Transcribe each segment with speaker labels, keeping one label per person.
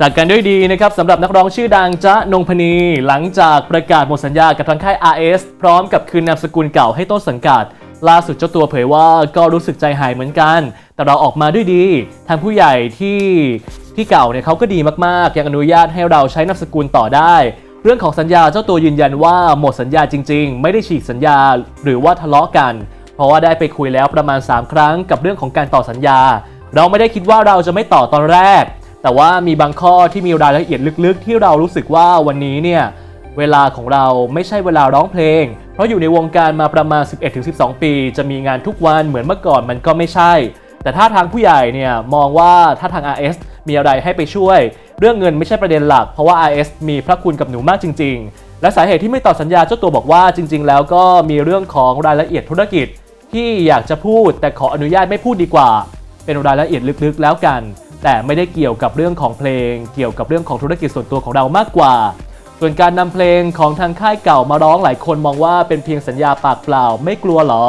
Speaker 1: จากกันด้วยดีนะครับสำหรับนักร้องชื่อดังจ๊ะนงพนี หลังจากประกาศหมดสัญญากับทางค่าย RS พร้อมกับคืนนามสกุลเก่าให้ต้นสังกัด ล่าสุดเจ้าตัวเผยว่าก็รู้สึกใจหายเหมือนกัน แต่เราออกมาด้วยดีทางผู้ใหญ่ที่ที่เก่าเนี่ยเขาก็ดีมากๆ ยังอนุญาตให้เราใช้นามสกุลต่อได้ เรื่องของสัญญาเจ้าตัวยืนยันว่าหมดสัญญาจริง ๆ ไม่ได้ฉีกสัญญาหรือว่าทะเลาะกัน เพราะว่าได้ไปคุยแล้วประมาณ 3 ครั้งกับเรื่องของการต่อสัญญา เราไม่ได้คิดว่าเราจะไม่ต่อตอนแรก แต่ว่ามีบางข้อที่มีรายละเอียดลึกๆ ที่เรารู้สึกว่าวันนี้เนี่ยเวลาของเราไม่ใช่เวลาร้องเพลง เพราะอยู่ในวงการมาประมาณ 11-12 ปี จะมีงานทุกวันเหมือนเมื่อก่อนมันก็ไม่ใช่ แต่ถ้าทางผู้ใหญ่เนี่ยมองว่าถ้าทาง RS มีอะไรให้ไปช่วย เรื่องเงินไม่ใช่ประเด็นหลัก เพราะว่า RS มีพระคุณกับหนูมากจริง ๆ และสาเหตุที่ไม่ต่อสัญญาเจ้าตัวบอกว่าจริง ๆ แล้วก็มีเรื่องของรายละเอียดธุรกิจ ที่อยากจะพูดแต่ขออนุญาตไม่พูดดีกว่า เป็นรายละเอียดลึกๆแล้วกัน แต่ไม่ได้เกี่ยวกับเรื่องของเพลง เกี่ยวกับเรื่องของธุรกิจส่วนตัวของเรามากกว่า ส่วนการนำเพลงของทางค่ายเก่ามาร้องหลายคนมองว่าเป็นเพียงสัญญาปากเปล่า ไม่กลัวหรอ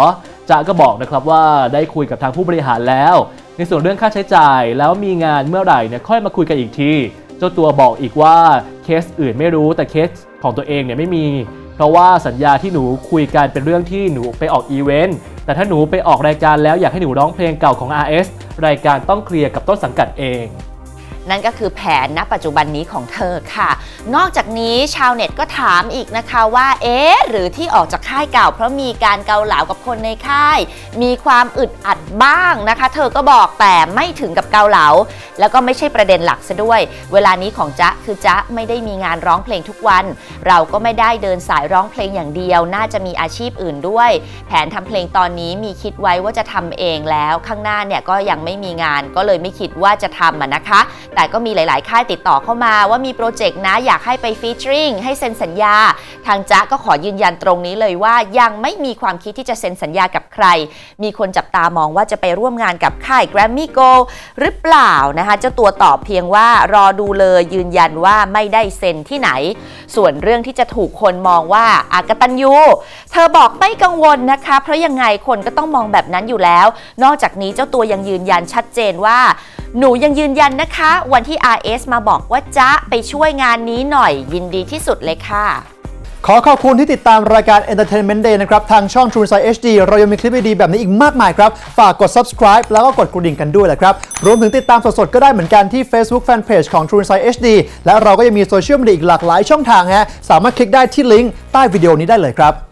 Speaker 1: จ๊ะก็บอกนะครับว่าได้คุยกับทางผู้บริหารแล้ว ในส่วนเรื่องค่าใช้จ่ายแล้วมีงานเมื่อไหร่เนี่ยค่อยมาคุยกันอีกที เจ้าตัวบอกอีกว่าเคสอื่นไม่รู้แต่เคสของตัวเองเนี่ยไม่มี เพราะว่าสัญญาที่หนูคุยกันเป็นเรื่องที่หนูไปออกอีเวนต์ แต่ถ้าหนูไปออกรายการแล้วอยากให้หนูร้องเพลงเก่าของ RS รายการต้องเคลียร์กับต้นสังกัดเอง
Speaker 2: นั่นก็คือแผนณปัจจุบันนี้ของเธอค่ะ นอกจากนี้ชาวเน็ตก็ถามอีกนะคะว่า เอ๊ะ หรือที่ออกจากค่ายเก่า เพราะมีการเกาเหลากับคนในค่าย มีความอึดอัดบ้างนะคะ เธอก็บอกแต่ไม่ถึงกับเกาเหลา แล้วก็ไม่ใช่ประเด็นหลักซะด้วย เวลานี้ของจ๊ะคือจ๊ะไม่ได้มีงานร้องเพลงทุกวัน เราก็ไม่ได้เดินสายร้องเพลงอย่างเดียว น่าจะมีอาชีพอื่นด้วย แผนทำเพลงตอนนี้มีคิดไว้ว่าจะทำเองแล้ว ข้างหน้าเนี่ยก็ยังไม่มีงานก็เลยไม่คิดว่าจะทำะนะคะแต่ก็มีหลาย ๆ ค่ายติดต่อเข้ามาว่ามีโปรเจกต์นะอยากให้ไปฟีเจอริงให้เซ็นสัญญา ทางจ๊ะก็ขอยืนยันตรงนี้เลยว่ายังไม่มีความคิดที่จะเซ็นสัญญากับใคร มีคนจับตามองว่าจะไปร่วมงานกับค่าย Grammy Go หรือเปล่านะคะเจ้าตัวตอบเพียงว่ารอดูเลยยืนยันว่าไม่ได้เซ็นที่ไหน ส่วนเรื่องที่จะถูกคนมองว่าอากตันยูเธอบอกไม่กังวลนะคะ เพราะยังไงคนก็ต้องมองแบบนั้นอยู่แล้ว นอกจากนี้เจ้าตัวยังยืนยันชัดเจนว่า หนูยังยืนยันนะคะ วันที่ RS มาบอกว่าจ๊ะไปช่วยงานนี้หน่อยยินดีที่สุดเลยค่ะ
Speaker 3: ขอขอบคุณที่ติดตามรายการ Entertainment Day นะครับ ทางช่อง True Size HD เรายังมีคลิปดีๆแบบนี้อีกมากมายครับ ฝากกด subscribe แล้วก็กดกระดิ่งกันด้วยแหละครับ รวมถึงติดตามสดๆ ก็ได้เหมือนกันที่ Facebook Fanpage ของ True Size HD และเราก็ยังมีโซเชียลมีเดียอีกหลากหลายช่องทางฮะสามารถคลิกได้ที่ลิงก์ใต้วิดีโอนี้ได้เลยครับ